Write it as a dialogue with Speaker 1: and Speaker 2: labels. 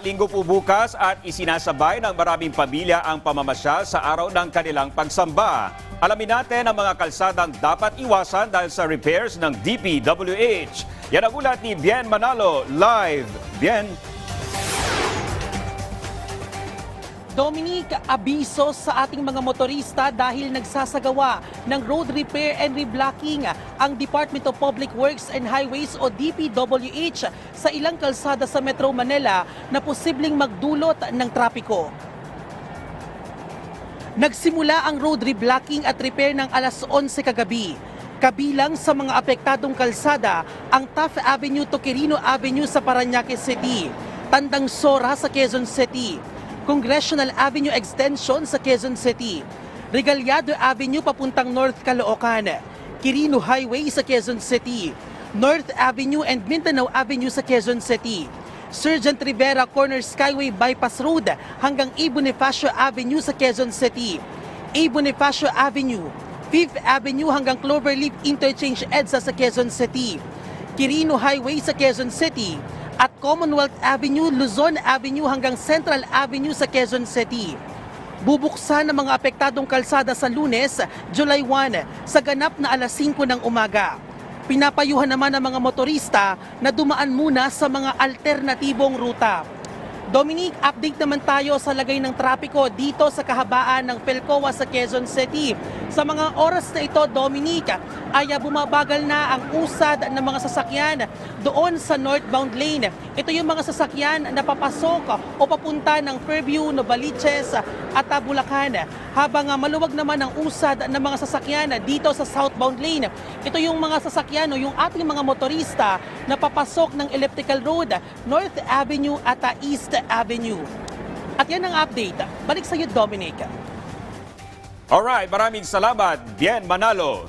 Speaker 1: Linggo po bukas at isinasabay ng maraming pamilya ang pamamasyal sa araw ng kanilang pagsamba. Alamin natin ang mga kalsadang dapat iwasan dahil sa repairs ng DPWH. Yan ang ulat ni Bien Manalo, live. Bien,
Speaker 2: Dominic, abiso sa ating mga motorista dahil nagsasagawa ng road repair and reblocking ang Department of Public Works and Highways o DPWH sa ilang kalsada sa Metro Manila na posibleng magdulot ng trapiko. Nagsimula ang road reblocking at repair ng alas 11 kagabi. Kabilang sa mga apektadong kalsada ang Taft Avenue to Quirino Avenue sa Paranaque City, Tandang Sora sa Quezon City, Congressional Avenue Extension sa Quezon City, Regaliado Avenue papuntang North Caloocan, Quirino Highway sa Quezon City, North Avenue and Mindanao Avenue sa Quezon City, Sergeant Rivera Corner Skyway Bypass Road hanggang A. Bonifacio Avenue sa Quezon City, A. Bonifacio Avenue, 5th Avenue hanggang Cloverleaf Interchange EDSA sa Quezon City, Quirino Highway sa Quezon City, at Commonwealth Avenue, Luzon Avenue hanggang Central Avenue sa Quezon City. Bubuksan ang mga apektadong kalsada sa lunes, July 1, sa ganap na alas 5 ng umaga. Pinapayuhan naman ang mga motorista na dumaan muna sa mga alternatibong ruta. Dominic, update naman tayo sa lagay ng trapiko dito sa kahabaan ng Pelcoa sa Quezon City. Sa mga oras na ito, Dominic, ay bumabagal na ang usad ng mga sasakyan doon sa northbound lane. Ito yung mga sasakyan na papasok o papunta ng Fairview, Novaliches at ah, Bulacan. Habang ah, maluwag naman ang usad ng mga sasakyan dito sa southbound lane. Ito yung mga sasakyan o yung ating mga motorista na papasok ng Elliptical Road, North Avenue at ah, East Avenue. At yan ang update. Balik sa iyo, Dominic.
Speaker 1: alright, maraming salamat, Bien Manalo.